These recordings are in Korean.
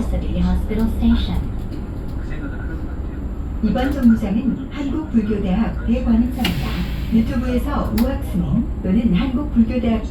University Hospital Station. 이번 정류장은 한국불교대학 대관음사입니다. 유튜브에서 우학스님 또는 한국불교대학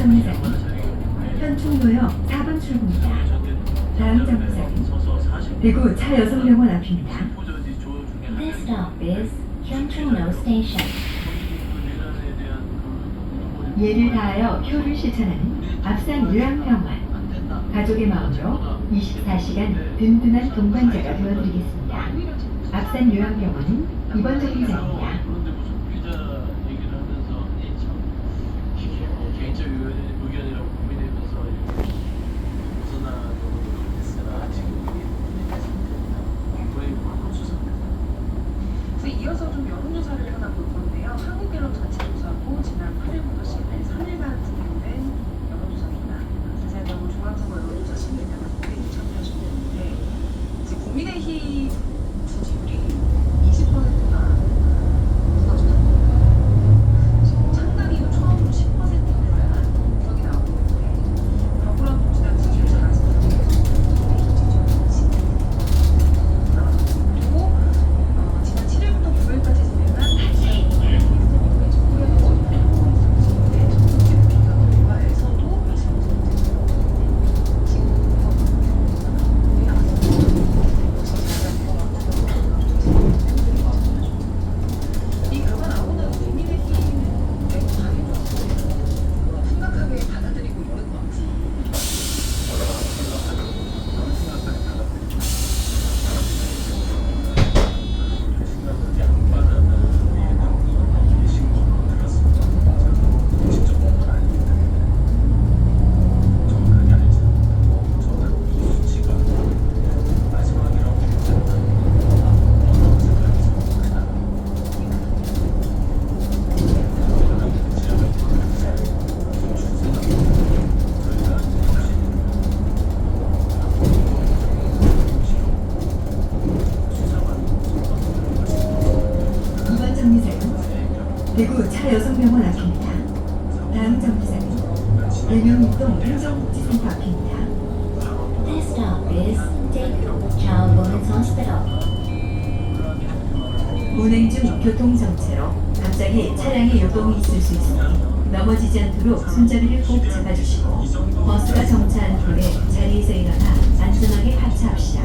정류장은 현충도역 4번 출구입니다. 다음 정류장은 대구 차 여성병원 앞입니다. This stop is 현충로 Station. 예를 다하여 표를 실천하는 앞산 유양병원. 가족의 마음으로 24시간 든든한 동반자가 되어드리겠습니다. 앞산 요양병원은 이번 정류장입니다. 보내선 스테라고 운행 중 교통 정체로 갑자기 차량의 요동이 있을 수 있으니 넘어지지 않도록 손잡이를 꼭 잡아주시고 버스가 정차한 후에 자리에서 일어나 안전하게 하차합시다.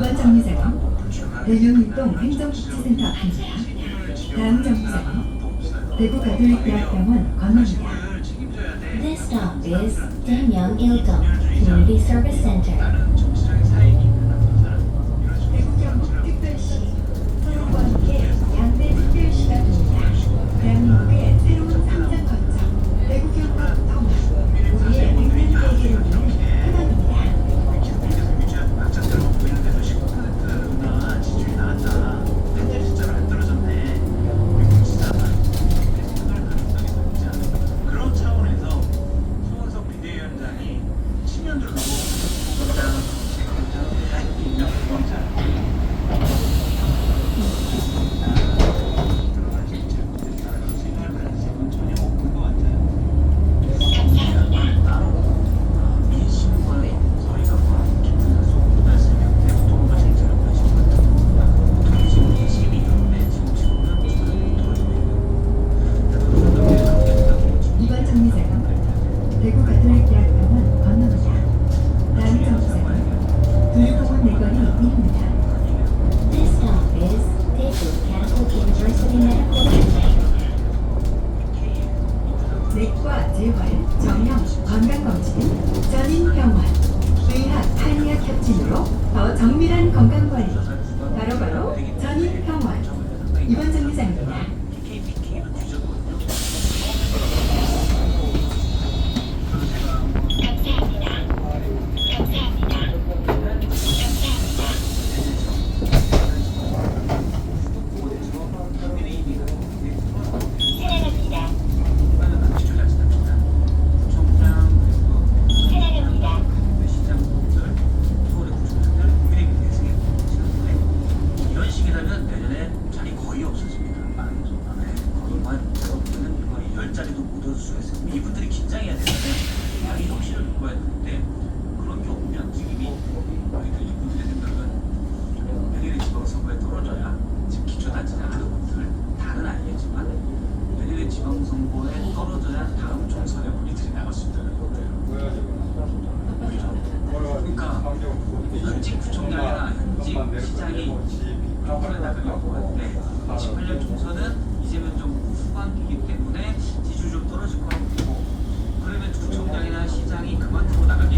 2번 정리 작업. 대명일동 행정복지센터 안내야. 다음 정리 작업. 대구 가톨릭대학병원 건너입니다. This stop is 대명일동 Community Service Center. 구청장이나 현직 시장이 정권을 다툴려고 할때 18년 총선은 이제는 좀 후반기이기 때문에 지지율 좀 떨어질 거라고 보고 그러면 구청장이나 시장이 그만두고 나가기